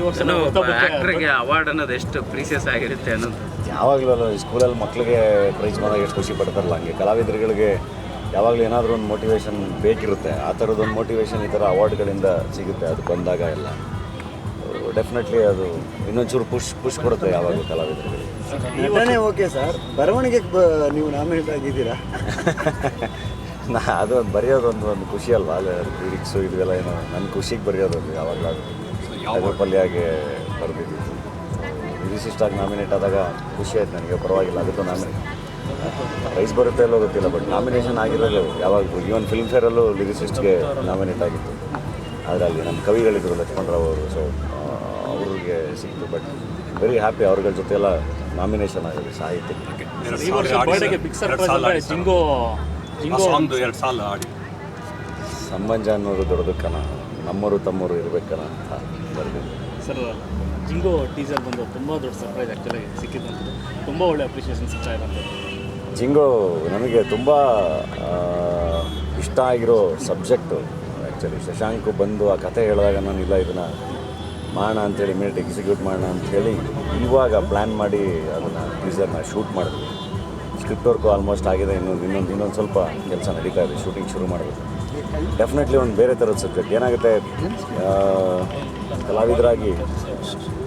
ಆಕ್ಟರ್ಗೆ award ಅನ್ನೋದು ಎಷ್ಟು precious ಆಗಿರುತ್ತೆ ಅನ್ನೋದು. ಯಾವಾಗಲೂ ಅಲ್ಲ ಸ್ಕೂಲಲ್ಲಿ ಮಕ್ಕಳಿಗೆ ಪ್ರೈಸ್ ಬಂದಾಗ ಎಷ್ಟು ಖುಷಿ ಪಡ್ತಾರಲ್ಲ ಹಂಗೆ ಕಲಾವಿದರುಗಳಿಗೆ ಯಾವಾಗಲೂ ಏನಾದರೂ ಒಂದು ಮೋಟಿವೇಶನ್ ಬೇಕಿರುತ್ತೆ ಆ ಥರದೊಂದು ಮೋಟಿವೇಶನ್ ಈ ಥರ ಅವಾರ್ಡ್ಗಳಿಂದ ಸಿಗುತ್ತೆ ಅದು ಬಂದಾಗ ಎಲ್ಲ. ಡೆಫಿನೆಟ್ಲಿ ಅದು ಇನ್ನೊಂಚೂರು ಪುಷ್ ಪುಷ್ ಕೊಡುತ್ತೆ ಯಾವಾಗಲೂ ಕಲಾವಿದರುಗಳಿಗೆ. ಓಕೆ ಸರ್ ಬರವಣಿಗೆ ಬ ನೀವು ನಾಮಿನೇಟ್ ಆಗಿದ್ದೀರಾ? ನಾ ಅದು ಒಂದು ಬರೆಯೋದು ಒಂದು ಒಂದು ಖುಷಿ ಅಲ್ವಾ? ಅಲ್ಲ ಲಿರಿಕ್ಸು ಇದೆಲ್ಲ ಏನೋ ನನ್ನ ಖುಷಿಗೆ ಬರೆಯೋದು ಯಾವಾಗಲಾದ್ರು. ಪಲ್ಯಾಗೆ ಬರೆದಿದ್ದು. ಆಗಿ ನಾಮಿನೇಟ್ ಆದಾಗ ಖುಷಿ ಆಯ್ತು ನನಗೆ ಪರವಾಗಿಲ್ಲ ಅದಕ್ಕೂ ನಾಮಿನೇಟ್ ಪ್ರೈಸ್ ಬರುತ್ತೆ ಅಲ್ಲೋ ಗೊತ್ತಿಲ್ಲ ಬಟ್ ನಾಮಿನೇಷನ್ ಆಗಿರೋದು ಯಾವಾಗಲೂ ಈವನ್ ಫಿಲ್ಮ್ ಫೇರಲ್ಲೂ ಲಿರಿಸಿಸ್ಟ್ಗೆ ನಾಮಿನೇಟ್ ಆಗಿತ್ತು. ಆದರೆ ಅಲ್ಲಿ ನಮ್ಮ ಕವಿಗಳಿದ್ರು ಲಕ್ಷ್ಮಣ್ ರಾವ್ ಅವರು ಸೊ ಅವ್ರಿಗೆ ಸಿಕ್ತು ಬಟ್ ವೆರಿ ಹ್ಯಾಪಿ ಅವ್ರಗಳ ಜೊತೆ ಎಲ್ಲ ನಾಮಿನೇಷನ್ ಆಗಿದೆ ಸಾಹಿತ್ಯಕ್ಕೆ. ಜಿಂಗೋ ಎರಡು ಸಾಲ ಆಡಿ. ಸಂಬಂಧ ಅನ್ನೋದು ದೊಡ್ಡದಕ್ಕನ ನಮ್ಮವರು ತಮ್ಮವರು ಇರಬೇಕನ ಅಂತ ಬರೆದಿದ್ದು ಸರ್ ಜಿಂಗೋ ಟೀಸರ್ ಬಂದು ತುಂಬ ದೊಡ್ಡ ಸರ್ಪ್ರೈಸ್ ಆ್ಯಕ್ಚುಲಿ ಸಿಕ್ಕಿದ್ದಂಥದ್ದು ತುಂಬ ಒಳ್ಳೆ ಅಪ್ರಿಷಿಯೇಷನ್ ಸಿಗ್ತಾ ಇದೆ ಜಿಂಗೋ ನನಗೆ ತುಂಬ ಇಷ್ಟ ಆಗಿರೋ ಸಬ್ಜೆಕ್ಟು ಆ್ಯಕ್ಚುಲಿ ಶಶಾಂಕ್ ಬಂದು ಆ ಕತೆ ಹೇಳಿದಾಗ ನಾನು ಇಲ್ಲ ಇದನ್ನು ಮಾಡೋಣ ಅಂತೇಳಿ ಇಮಿಡಿಯೇಟ್ ಎಕ್ಸಿಕ್ಯೂಟ್ ಮಾಡೋಣ ಹೇಳಿ ಇವಾಗ ಪ್ಲ್ಯಾನ್ ಮಾಡಿ ಅದನ್ನು ಟೀಸರ್ನ ಶೂಟ್ ಮಾಡಿದ್ವಿ. ಸ್ಕ್ರಿಪ್ಟ್ ವರ್ಕು ಆಲ್ಮೋಸ್ಟ್ ಆಗಿದೆ. ಇನ್ನೊಂದು ಇನ್ನೊಂದು ಇನ್ನೊಂದು ಸ್ವಲ್ಪ ಕೆಲಸ ನಡೀತಾ ಇದೆ. ಶೂಟಿಂಗ್ ಶುರು ಮಾಡಬೇಕು. ಡೆಫಿನೆಟ್ಲಿ ಒಂದು ಬೇರೆ ಥರದ ಸಬ್ಜೆಕ್ಟ್ ಏನಾಗುತ್ತೆ? ಕಲಾವಿದರಾಗಿ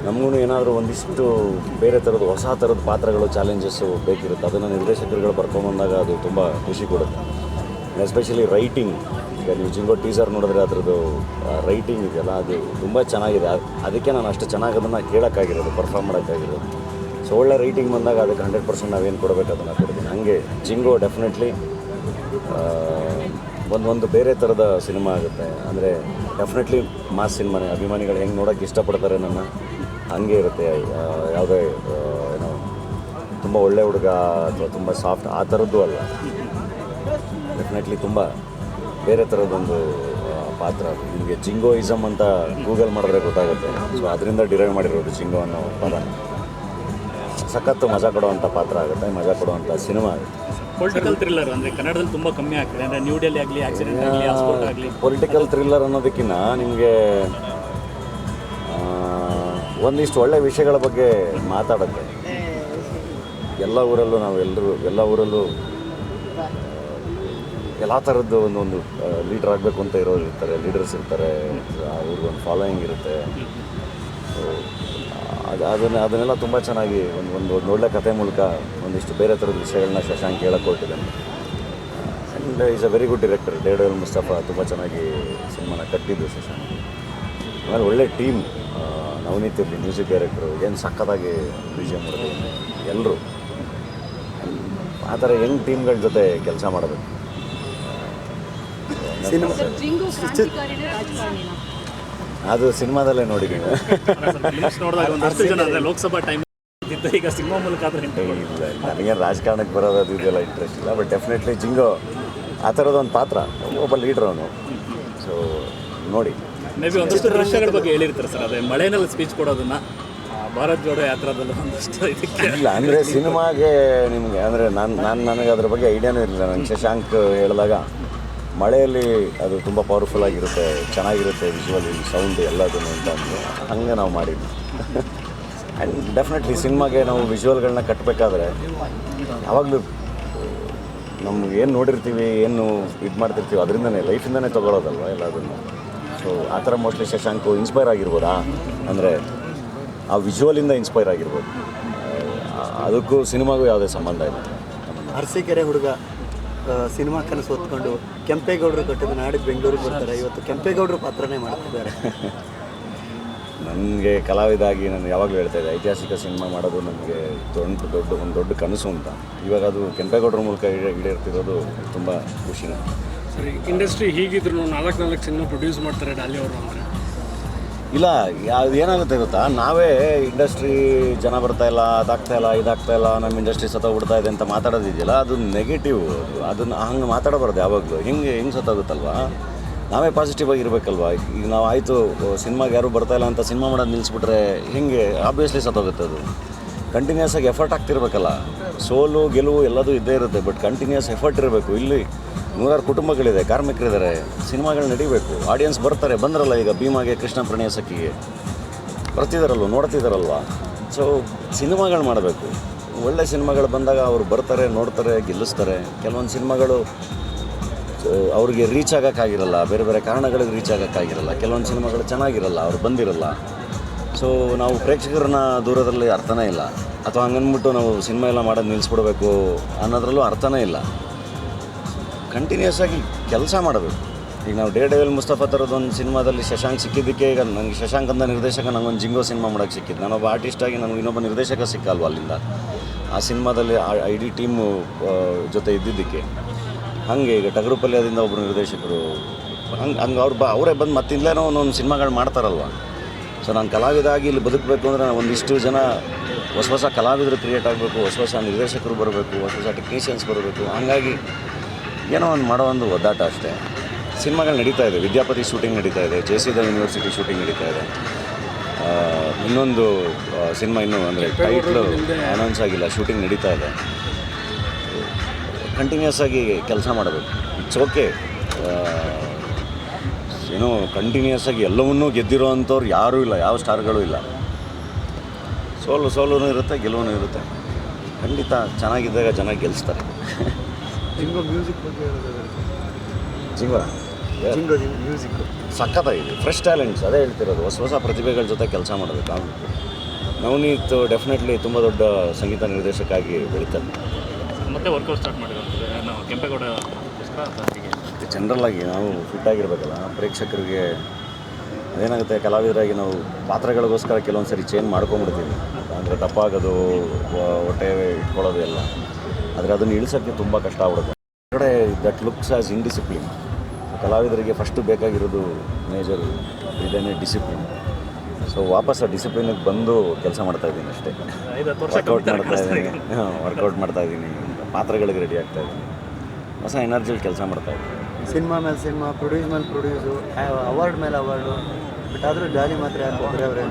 ನಮಗೂ ಏನಾದರೂ ಒಂದಿಷ್ಟು ಬೇರೆ ಥರದ ಹೊಸ ಥರದ ಪಾತ್ರಗಳು ಚಾಲೆಂಜಸ್ಸು ಬೇಕಿರುತ್ತೆ. ಅದನ್ನು ನಿರ್ದೇಶಕರುಗಳು ಬರ್ಕೊಂಬಂದಾಗ ಅದು ತುಂಬ ಖುಷಿ ಕೊಡುತ್ತೆ. ಎಸ್ಪೆಷಲಿ ರೈಟಿಂಗ್ ಈಗ ನೀವು ಜಿಂಗೋ ಟೀಸರ್ ನೋಡಿದ್ರೆ ಅದರದ್ದು ರೈಟಿಂಗ್ ಇದೆಯಲ್ಲ, ಅದು ತುಂಬ ಚೆನ್ನಾಗಿದೆ. ಅದ್- ಅದಕ್ಕೆ ನಾನು ಅಷ್ಟು ಚೆನ್ನಾಗಿ ಅದನ್ನು ಕೇಳೋಕ್ಕಾಗಿರೋದು ಪರ್ಫಾರ್ಮ್ ಮಾಡೋಕ್ಕಾಗಿರೋದು. ಸೊ ಒಳ್ಳೆ ರೈಟಿಂಗ್ ಬಂದಾಗ ಅದಕ್ಕೆ ಹಂಡ್ರೆಡ್ ಪರ್ಸೆಂಟ್ ನಾವೇನು ಕೊಡಬೇಕು ಅದನ್ನು ಕೊಡ್ತೀನಿ ಹಾಗೆ ಜಿಂಗೋ ಡೆಫಿನೆಟ್ಲಿ ಒಂದು ಒಂದು ಬೇರೆ ಥರದ ಸಿನಿಮಾ ಆಗುತ್ತೆ. ಅಂದರೆ ಡೆಫಿನೆಟ್ಲಿ ಮಾಸ್ ಸಿನಿಮಾನೇ. ಅಭಿಮಾನಿಗಳು ಹೆಂಗೆ ನೋಡೋಕ್ಕೆ ಇಷ್ಟಪಡ್ತಾರೆ ನನ್ನ ಹಂಗೆ ಇರುತ್ತೆ. ಯಾವುದೇ ಏನೋ, ತುಂಬ ಒಳ್ಳೆ ಹುಡುಗ ಅಥವಾ ತುಂಬ ಸಾಫ್ಟ್ ಆ ಥರದ್ದು ಅಲ್ಲ. ಡೆಫಿನೆಟ್ಲಿ ತುಂಬ ಬೇರೆ ಥರದೊಂದು ಪಾತ್ರ ಪಾತ್ರ. ನಿಮಗೆ ಜಿಂಗೋಯಿಸಮ್ ಅಂತ ಗೂಗಲ್ ಮಾಡಿದ್ರೆ ಗೊತ್ತಾಗುತ್ತೆ. ಸೊ ಅದರಿಂದ ಡಿರೈವ್ ಮಾಡಿರೋದು ಜಿಂಗೋ ಅನ್ನೋ ಪದ. ಸಖತ್ತು ಮಜಾ ಕೊಡುವಂಥ ಪಾತ್ರ ಆಗುತ್ತೆ ಮಜಾ ಕೊಡುವಂಥ ಸಿನಿಮಾ ಆಗುತ್ತೆ. ಪೊಲಿಟಿಕಲ್ ಥ್ರಿಲ್ಲರ್ ಅಂದರೆ ಕನ್ನಡದಲ್ಲಿ ತುಂಬ ಕಮ್ಮಿ ಆಗ್ತದೆ ಅಂದರೆ ನ್ಯೂ ಡೆಲ್ಲಿ ಆಗಲಿ ಆಕ್ಸಿಡೆಂಟ್ ಆಗಲಿ ಆಗಲಿ. ಪೊಲಿಟಿಕಲ್ ಥ್ರಿಲ್ಲರ್ ಅನ್ನೋದಕ್ಕಿಂತ ನಿಮಗೆ ಒಂದಿಷ್ಟು ಒಳ್ಳೆ ವಿಷಯಗಳ ಬಗ್ಗೆ ಮಾತಾಡುತ್ತೆ ಎಲ್ಲ ಊರಲ್ಲೂ ನಾವು ಎಲ್ಲರೂ ಎಲ್ಲ ಊರಲ್ಲೂ ಎಲ್ಲ ಥರದ್ದು ಒಂದೊಂದು ಲೀಡರ್ ಆಗಬೇಕು ಅಂತ ಇರೋರು ಇರ್ತಾರೆ ಲೀಡರ್ಸ್ ಇರ್ತಾರೆ ಅವ್ರಿಗೊಂದು ಫಾಲೋಯಿಂಗ್ ಇರುತ್ತೆ. ಅದು ಅದನ್ನ ಅದನ್ನೆಲ್ಲ ತುಂಬ ಚೆನ್ನಾಗಿ ಒಂದು ಒಂದು ಒಂದು ಒಳ್ಳೆ ಕತೆ ಮೂಲಕ ಒಂದಿಷ್ಟು ಬೇರೆ ಥರದ ವಿಷಯಗಳನ್ನ ಶಶಾಂಕ್ ಹೇಳಕ್ಕೆ ಹೊರಟಿದ್ದಾನೆ and is a very good director daredevil Mustafa ತುಂಬ ಚೆನ್ನಾಗಿ ಸಿನಿಮಾನ ಕಟ್ಟಿದ್ದು ಶಶಾಂಕ್. ಆಮೇಲೆ ಒಳ್ಳೆ ಟೀಮ್ ನವನೀತ್ ಇರಲಿ ಮ್ಯೂಸಿಕ್ ಡೈರೆಕ್ಟ್ರು ಏನು ಸಖತ್ತಾಗಿ ವಿಜಯ ಮಾಡಿದ್ರು. ಎಲ್ಲರೂ ಆ ಥರ ಯಂಗ್ ಟೀಮ್ಗಳ ಜೊತೆ ಕೆಲಸ ಮಾಡಬೇಕು ಸಿನಿಮಾ ಜಿಂಗು ಕ್ರಾಂತಿಕಾರಿನ ರಾಜಕಾರಣಿನ ಅದು ಸಿನಿಮಾದಲ್ಲೇ ನೋಡಿ ನೀವು ಲೋಕಸಭಾ ಟೈಮ್ ಈಗ ಸಿನಿಮಾ ಮೂಲಕ ನನಗೇನು ರಾಜಕಾರಣಕ್ಕೆ ಬರೋದು ಅದು ಇದೆಲ್ಲ ಇಂಟ್ರೆಸ್ಟ್ ಇಲ್ಲ ಬಟ್ ಡೆಫಿನೆಟ್ಲಿ ಜಿಂಗೋ ಆ ಥರದೊಂದು ಪಾತ್ರ. ಒಬ್ಬ ಲೀಡ್ರ್ ಅವನು. ಸೊ ನೋಡಿ. ಮೇ ಬಿ ಒಂದಷ್ಟು ದೃಶ್ಯಗಳ ಬಗ್ಗೆ ಹೇಳಿರ್ತಾರೆ ಸರ್ ಅದೇ ಮಳೆನಲ್ಲಿ ಸ್ಪೀಚ್ ಕೊಡೋದನ್ನ ಆ, ಭಾರತ್ ಜೋಡೋ ಯಾತ್ರಾದಲ್ಲಿ ಒಂದಷ್ಟು ಇದಕ್ಕೆ ಇಲ್ಲ ಅಂದರೆ ಸಿನಿಮಾಗೆ ನಿಮಗೆ ಅಂದರೆ ನಾನು ನಾನು ನನಗೆ ಅದ್ರ ಬಗ್ಗೆ ಐಡಿಯಾನೂ ಇರಲಿಲ್ಲ. ನಾನು ಶಶಾಂಕ್ ಹೇಳಿದಾಗ ಮಳೆಯಲ್ಲಿ ಅದು ತುಂಬ ಪವರ್ಫುಲ್ ಆಗಿರುತ್ತೆ, ಚೆನ್ನಾಗಿರುತ್ತೆ ವಿಜುವಲಿ ಸೌಂಡ್ ಎಲ್ಲದನ್ನು ಅಂತ ಅಂದರೆ ಹಂಗೆ ನಾವು ಮಾಡಿದ್ವಿ. ಆ್ಯಂಡ್ ಡೆಫಿನೆಟ್ಲಿ ಸಿನಿಮಾಗೆ ನಾವು ವಿಜುವಲ್ಗಳನ್ನ ಕಟ್ಟಬೇಕಾದ್ರೆ ಯಾವಾಗಲೂ, ನಮ್ಗೆ ಏನು ನೋಡಿರ್ತೀವಿ, ಏನು ಇದು ಮಾಡ್ತಿರ್ತೀವಿ, ಅದರಿಂದನೇ ಲೈಫಿಂದನೇ ತೊಗೊಳೋದಲ್ವ ಎಲ್ಲದನ್ನು. ಸೊ ಆ ಥರ ಮೋಸ್ಟ್ಲಿ ಶಶಾಂಕು ಇನ್ಸ್ಪೈರ್ ಆಗಿರ್ಬೋದಾ? ಅಂದರೆ ಆ ವಿಜುವಲಿಂದ ಇನ್ಸ್ಪೈರ್ ಆಗಿರ್ಬೋದು. ಅದಕ್ಕೂ ಸಿನಿಮಾಗೂ ಯಾವುದೇ ಸಂಬಂಧ ಇಲ್ಲ. ಅರಸೀಕೆರೆ ಹುಡುಗ ಸಿನಿಮಾ ಕನಸು ಹೊತ್ಕೊಂಡು ಕೆಂಪೇಗೌಡರು ಕಟ್ಟಿದ ನಾಡಿ ಬೆಂಗಳೂರಿಗೆ ಬರ್ತಾರೆ. ಇವತ್ತು ಕೆಂಪೇಗೌಡರು ಪಾತ್ರನೇ ಮಾಡ್ತಿದ್ದಾರೆ. ನನಗೆ ಕಲಾವಿದಾಗಿ ನಾನು ಯಾವಾಗಲೂ ಹೇಳ್ತಾ ಇದ್ದೆ ಐತಿಹಾಸಿಕ ಸಿನಿಮಾ ಮಾಡೋದು ನನಗೆ ದೊಡ್ಡ ದೊಡ್ಡ ಒಂದು ದೊಡ್ಡ ಕನಸು ಅಂತ. ಇವಾಗ ಅದು ಕೆಂಪೇಗೌಡರ ಮೂಲಕ ಈಡೇ ಈಡೇರ್ತಿರೋದು ತುಂಬ ಖುಷಿನ ಸರಿ ಇಂಡಸ್ಟ್ರಿ ಹೀಗಿದ್ರು ನಾಲ್ಕು ನಾಲ್ಕು ಸಿನಿಮಾ ಪ್ರೊಡ್ಯೂಸ್ ಮಾಡ್ತಾರೆ ಡಾಲಿ ಅವರು ಅಂದರೆ? ಇಲ್ಲ ಅದು ಏನಾಗುತ್ತೆ ಗೊತ್ತಾ? ನಾವೇ ಇಂಡಸ್ಟ್ರಿ ಜನ ಬರ್ತಾ ಇಲ್ಲ, ಅದಾಗ್ತಾ ಇಲ್ಲ, ಇದಾಗ್ತಾ ಇಲ್ಲ ನಮ್ಮ ಇಂಡಸ್ಟ್ರಿ ಸತ್ತೋಗ್ಬಿಡ್ತಾ ಇದೆ ಅಂತ ಮಾತಾಡೋದಿದೆಯಲ್ಲ, ಅದು ನೆಗೆಟಿವ್ ಅದನ್ನು ಹಂಗೆ ಮಾತಾಡಬಾರ್ದು ಯಾವಾಗಲೂ. ಹಿಂಗೆ, ಹೆಂಗೆ ಸತ್ತೋಗುತ್ತಲ್ವ? ನಾವೇ ಪಾಸಿಟಿವ್ ಆಗಿರ್ಬೇಕಲ್ವಾ ಈಗ ನಾವು ಆಯಿತು ಸಿನಿಮಾಗೆ ಯಾರು ಬರ್ತಾ ಇಲ್ಲ ಅಂತ ಸಿನಿಮಾ ಮಾಡೋದು ನಿಲ್ಲಿಸ್ಬಿಟ್ರೆ ಹಿಂಗೆ? ಆಬ್ವಿಯಸ್ಲಿ ಸತ್ತೋಗುತ್ತೆ ಅದು. ಕಂಟಿನ್ಯೂಸ್ ಆಗಿ ಎಫರ್ಟ್ ಆಗ್ತಿರ್ಬೇಕಲ್ಲ. ಸೋಲು, ಗೆಲುವು ಎಲ್ಲದೂ ಇದ್ದೇ ಇರುತ್ತೆ ಬಟ್ ಕಂಟಿನ್ಯೂಸ್ ಎಫರ್ಟ್ ಇರಬೇಕು. ಇಲ್ಲಿ ನೂರಾರು ಕುಟುಂಬಗಳಿದೆ, ಕಾರ್ಮಿಕರಿದ್ದಾರೆ, ಸಿನಿಮಾಗಳು ನಡಿಬೇಕು ಆಡಿಯನ್ಸ್ ಬರ್ತಾರೆ, ಬಂದ್ರಲ್ಲ ಈಗ ಭೀಮಾಗೆ, ಕೃಷ್ಣ ಪ್ರಣಯ ಸಖಿಗೆ. ಬರ್ತಿದ್ದಾರಲ್ವ ನೋಡ್ತಿದ್ದಾರಲ್ವ ಸೊ ಸಿನಿಮಾಗಳು ಮಾಡಬೇಕು. ಒಳ್ಳೆ ಸಿನಿಮಾಗಳು ಬಂದಾಗ ಅವರು ಬರ್ತಾರೆ, ನೋಡ್ತಾರೆ, ಗೆಲ್ಲಿಸ್ತಾರೆ. ಕೆಲವೊಂದು ಸಿನಿಮಾಗಳು ಅವ್ರಿಗೆ ರೀಚ್ ಆಗೋಕ್ಕಾಗಿರಲ್ಲ ಬೇರೆ ಬೇರೆ ಕಾರಣಗಳಿಗೆ ರೀಚ್ ಆಗೋಕ್ಕಾಗಿರಲ್ಲ ಕೆಲವೊಂದು ಸಿನಿಮಾಗಳು ಚೆನ್ನಾಗಿರಲ್ಲ, ಅವ್ರು ಬಂದಿರಲ್ಲ. ಸೊ ನಾವು ಪ್ರೇಕ್ಷಕರನ್ನ ದೂರದಲ್ಲಿ ಅರ್ಥನೇ ಇಲ್ಲ. ಅಥವಾ ಹಂಗನ್ಬಿಟ್ಟು ನಾವು ಸಿನಿಮಾ ಎಲ್ಲ ಮಾಡೋದು ನಿಲ್ಲಿಸ್ಬಿಡ್ಬೇಕು ಅನ್ನೋದ್ರಲ್ಲೂ ಅರ್ಥನೇ ಇಲ್ಲ. ಕಂಟಿನ್ಯೂಸ್ ಆಗಿ ಕೆಲಸ ಮಾಡಬೇಕು. ಈಗ ನಾವು ಡೇ ಡೇವಲ್ ಮುಸ್ತಫಾ ಥರದೊಂದು ಸಿನಿಮಾದಲ್ಲಿ ಶಶಾಂಕ್ ಸಿಕ್ಕಿದ್ದಕ್ಕೆ ಈಗ ನನಗೆ ಶಶಾಂಕ್ ಅಂತ ನಿರ್ದೇಶಕ ನನಗೊಂದು ಜಿಂಗೋ ಸಿನಿಮಾ ಮಾಡೋಕ್ಕೆ ಸಿಕ್ಕಿದ್ದು. ನಾನೊಬ್ಬ ಆರ್ಟಿಸ್ಟಾಗಿ ನನಗೆ ಇನ್ನೊಬ್ಬ ನಿರ್ದೇಶಕ ಸಿಕ್ಕಲ್ವ ಅಲ್ಲಿಂದ? ಆ ಸಿನಿಮಾದಲ್ಲಿ ಡಿ ಟೀಮು ಜೊತೆ ಇದ್ದಿದ್ದಕ್ಕೆ. ಹಾಗೆ ಈಗ ಟಗರು ಪಲ್ಯದಿಂದ ಒಬ್ಬರು ನಿರ್ದೇಶಕರು, ಹಂಗೆ ಹಂಗೆ ಅವ್ರು ಬ, ಅವರೇ ಬಂದು ಮತ್ತಿಂದಲೇನೋ ಒಂದೊಂದು ಸಿನಿಮಾಗಳು ಮಾಡ್ತಾರಲ್ವ? ಸೊ ನಾನು ಕಲಾವಿದ ಆಗಿ ಇಲ್ಲಿ ಬದುಕಬೇಕು ಅಂದರೆ ಒಂದಿಷ್ಟು ಜನ ಹೊಸ ಹೊಸ ಕಲಾವಿದರು ಕ್ರಿಯೇಟ್ ಆಗಬೇಕು, ಹೊಸ ಹೊಸ ನಿರ್ದೇಶಕರು ಬರಬೇಕು, ಹೊಸ ಹೊಸ ಟೆಕ್ನಿಷಿಯನ್ಸ್ ಬರಬೇಕು. ಹಂಗಾಗಿ ಏನೋ ಒಂದು ಮಾಡೋ ಒಂದು ಒದ್ದಾಟ ಅಷ್ಟೇ. ಸಿನಿಮಾಗಳು ನಡೀತಾ ಇದೆ. ವಿದ್ಯಾಪತಿ ಶೂಟಿಂಗ್ ನಡೀತಾ ಇದೆ. J C the university shooting ನಡೀತಾ ಇದೆ. ಇನ್ನೊಂದು ಸಿನಿಮಾ ಇನ್ನೂ ಅಂದರೆ ಟೈಟ್ಲು ಅನೌನ್ಸ್ ಆಗಿಲ್ಲ. ಶೂಟಿಂಗ್ ನಡೀತಾ ಇದೆ. ಕಂಟಿನ್ಯೂಸ್ ಆಗಿ ಕೆಲಸ ಮಾಡಬೇಕು. ಇಟ್ಸ್ ಓಕೆ ಏನೋ ಕಂಟಿನ್ಯೂಸ್ ಆಗಿ ಎಲ್ಲವನ್ನೂ ಗೆದ್ದಿರೋ ಅಂಥವ್ರು ಯಾರೂ ಇಲ್ಲ. ಯಾವ ಸ್ಟಾರ್ಗಳು ಇಲ್ಲ. ಸೋಲು ಸೋಲು ಇರುತ್ತೆ ಗೆಲುವು ಇರುತ್ತೆ. ಖಂಡಿತ ಚೆನ್ನಾಗಿದ್ದಾಗ ಜನ ಗೆಲ್ಲಿಸ್ತಾರೆ ಜಿಂಗೋ ಮ್ಯೂಸಿಕ್ ಬಗ್ಗೆ ಹೇಳೋದಾದ್ರೆ ಜಿಂಗ ಜಿಂಗೋ ಮ್ಯೂಸಿಕ್. ಸಖತ್ತಾಗಿದೆ. ಫ್ರೆಶ್ ಟ್ಯಾಲೆಂಟ್ಸ್ ಅದೇ ಹೇಳ್ತಿರೋದು. ಹೊಸ ಹೊಸ ಪ್ರತಿಭೆಗಳ ಜೊತೆ ಕೆಲಸ ಮಾಡಬೇಕು ನಾವು ನವನೀತ್ ಡೆಫಿನೆಟ್ಲಿ ತುಂಬ ದೊಡ್ಡ ಸಂಗೀತ ನಿರ್ದೇಶಕಾಗಿ ಬೆಳೀತಾನೆ. ಬೆಳೀತಾರೆ ಮತ್ತೆ ವರ್ಕೌಟ್ ಸ್ಟಾರ್ಟ್ ಮಾಡಿದ್ರೆ ನಾವು ಹೀಗೆ. ಜನರಲ್ ಆಗಿ ನಾವು ಫಿಟ್ ಆಗಿರ್ಬೇಕಲ್ಲ ಪ್ರೇಕ್ಷಕರಿಗೆ ಅದೇನಾಗುತ್ತೆ ಕಲಾವಿದರಾಗಿ ನಾವು ಪಾತ್ರಗಳಿಗೋಸ್ಕರ ಕೆಲವೊಂದು ಸರಿ ಚೇಂಜ್ ಮಾಡ್ಕೊಂಬಿಡ್ತೀವಿ ಅಂದರೆ ದಪ್ಪ ಆಗೋದು ಹೊಟ್ಟೆ ಇಟ್ಕೊಳ್ಳೋದು ಎಲ್ಲ. ಆದರೆ ಅದನ್ನು ಇಳಿಸೋಕ್ಕೆ ತುಂಬ ಕಷ್ಟ ಆಗ್ಬಿಡುತ್ತೆ. ಕಡೆ ದಟ್ ಲುಕ್ಸ್ ಆಸ್ ಇನ್ಡಿಸಿಪ್ಲಿನ್ ಕಲಾವಿದರಿಗೆ ಫಸ್ಟು ಬೇಕಾಗಿರೋದು ಮೇಜರ್ ಇದೇನೆ ಡಿಸಿಪ್ಲಿನ್ ಸೊ ವಾಪಸ್ ಆ ಡಿಸಿಪ್ಲಿನಿಗೆ ಬಂದು ಕೆಲಸ ಮಾಡ್ತಾ ಇದ್ದೀನಿ ಅಷ್ಟೇ. ವರ್ಕೌಟ್ ಮಾಡ್ತಾ ಇದ್ದೀನಿ. ಹಾಂ ವರ್ಕೌಟ್ ಮಾಡ್ತಾ ಇದ್ದೀನಿ. ಪಾತ್ರಗಳಿಗೆ ರೆಡಿ ಆಗ್ತಾ ಇದ್ದೀನಿ. ಹೊಸ ಎನರ್ಜಿಲಿ ಕೆಲಸ ಮಾಡ್ತಾ ಇದ್ದೀನಿ. ಸಿನಿಮಾ ಮೇಲೆ ಸಿನಿಮಾ ಪ್ರೊಡ್ಯೂಸ್ ಮೇಲೆ ಪ್ರೊಡ್ಯೂಸು ಅವಾರ್ಡ್ ಮೇಲೆ ಅವಾರ್ಡು ಬಟ್ ಆದರೂ ಜಾಲಿ ಮಾತ್ರ ಯಾಕೆ ಅವರೇ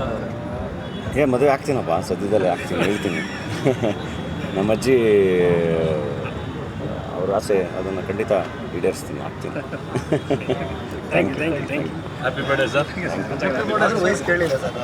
ಏ ಮದುವೆ ಆಗ್ತೀನಪ್ಪ. ಸದ್ಯದಲ್ಲೇ ಆಗ್ತೀನಿ ಹೇಳ್ತೀನಿ. ನಮ್ಮ ಅಜ್ಜಿ ಅವ್ರ ಆಸೆ ಅದನ್ನು ಖಂಡಿತ ಈಡೇರಿಸ್ತೀನಿ ಆಗ್ತೀನಿ thank you thank you thank you happy birthday sir ವಯಸ್ಸು ಕೇಳಿಲ್ಲ ಸರ್